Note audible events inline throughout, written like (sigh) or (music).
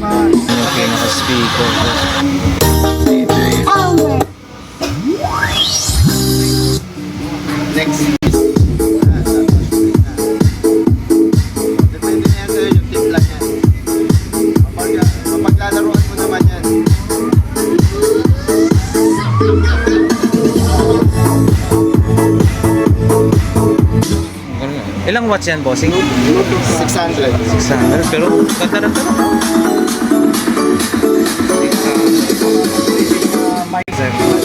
Okay, naka-speaker. Ilang watts yan, bossing? 600. 600. Pero ganda na to. Sa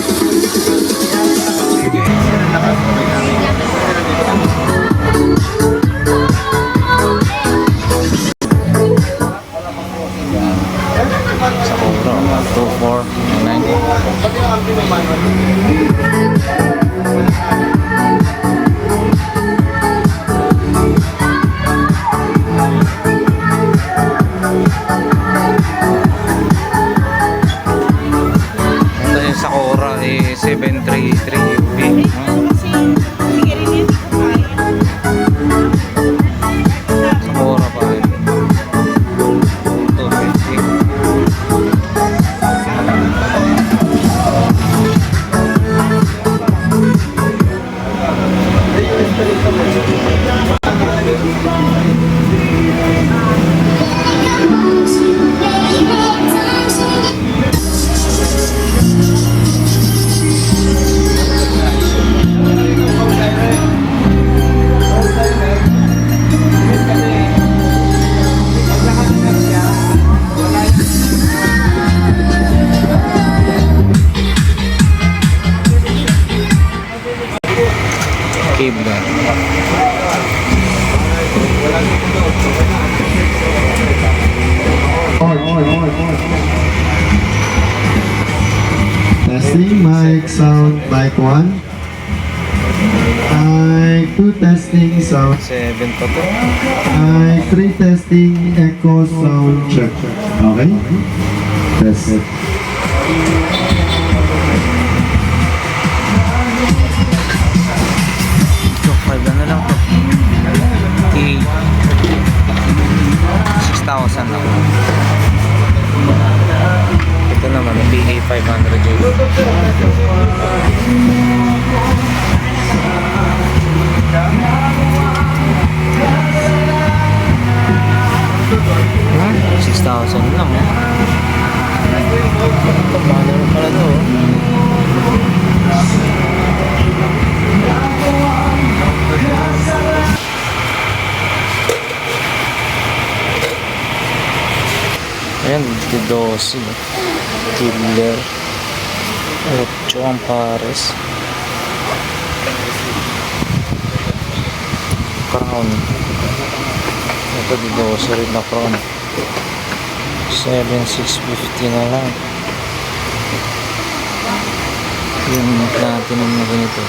Testing, mic, sound, mic 1. Mic 2 testing, sound. 7 pa to. Mic 3 testing, echo, sound, check. Okay? Test. Ito, 5 na lang to. T 6,000 lang. 500 yun. Hmm, 6,000 lang eh. Mahal rin pala to. oh. Ayan, di 12. Killer. 8 ang pares. Crown. Ito di 12 rin na crown. 7,650 na lang. Yung platinum na ganito.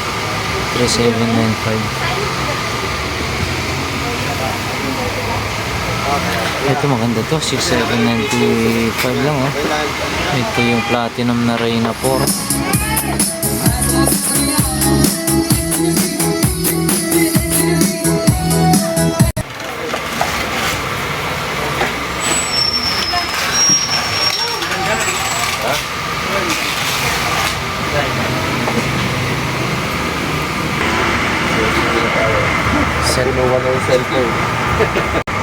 3,795. Ito maganda to, 6795 lang oh. Ito yung platinum na Reyna 4. Set mo one ng cellphone. (laughs)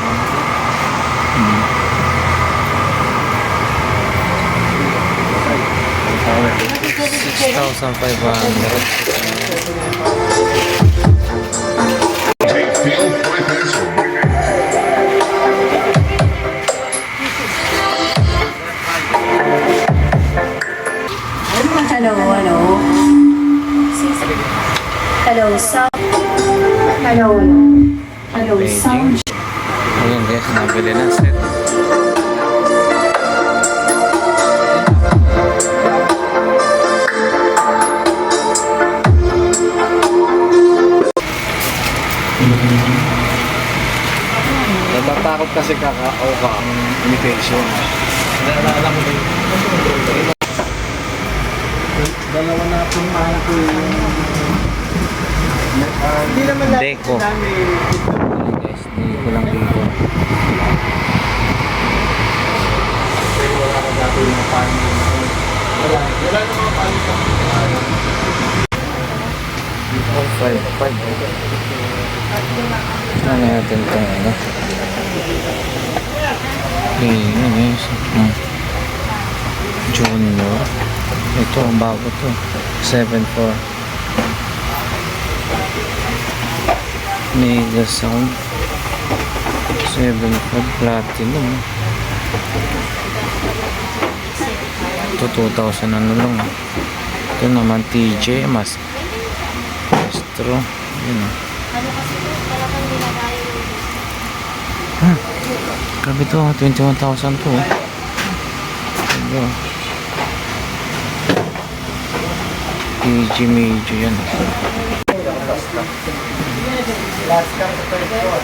Six thousand five hundred. Hello, hello. Hello, sound. Hello, hello, sound. Ayun guys, nabili na set. Natatakot kasi kakao ka ang imitation. Naalala ko ba yun? Ah, Hindi naman lahat Deco. namin Ay guys, hindi ko lang dito. wala ka dati yung paano. Wala. Wala na mga paano. Oh, 5, 5. Ano natin itong ano? Ayun, guys. Hmm. Junior. Ito, ang bago to. 7.4. Mega Sound. 7.4 Platinum. Ito 2,000 ano lang. Ito naman TJ Mas Metro. Yun o. Ano kasi po, talagang yung Hmm. To, ah. 21,000 to. Oh. Ayun. Oh. PG major yan. Last come to first floor.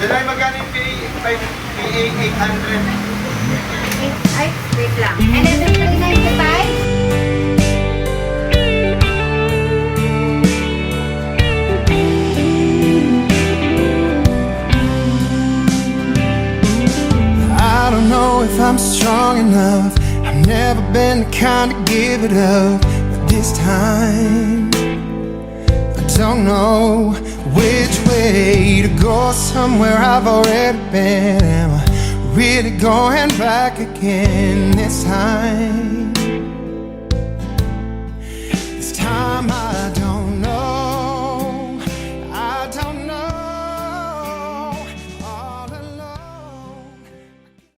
July, magkano yung PA 800? I don't know if I'm strong enough. I've never been the kind to give it up. But this time, I don't know which way to go. Somewhere I've already been. Really going back again this time?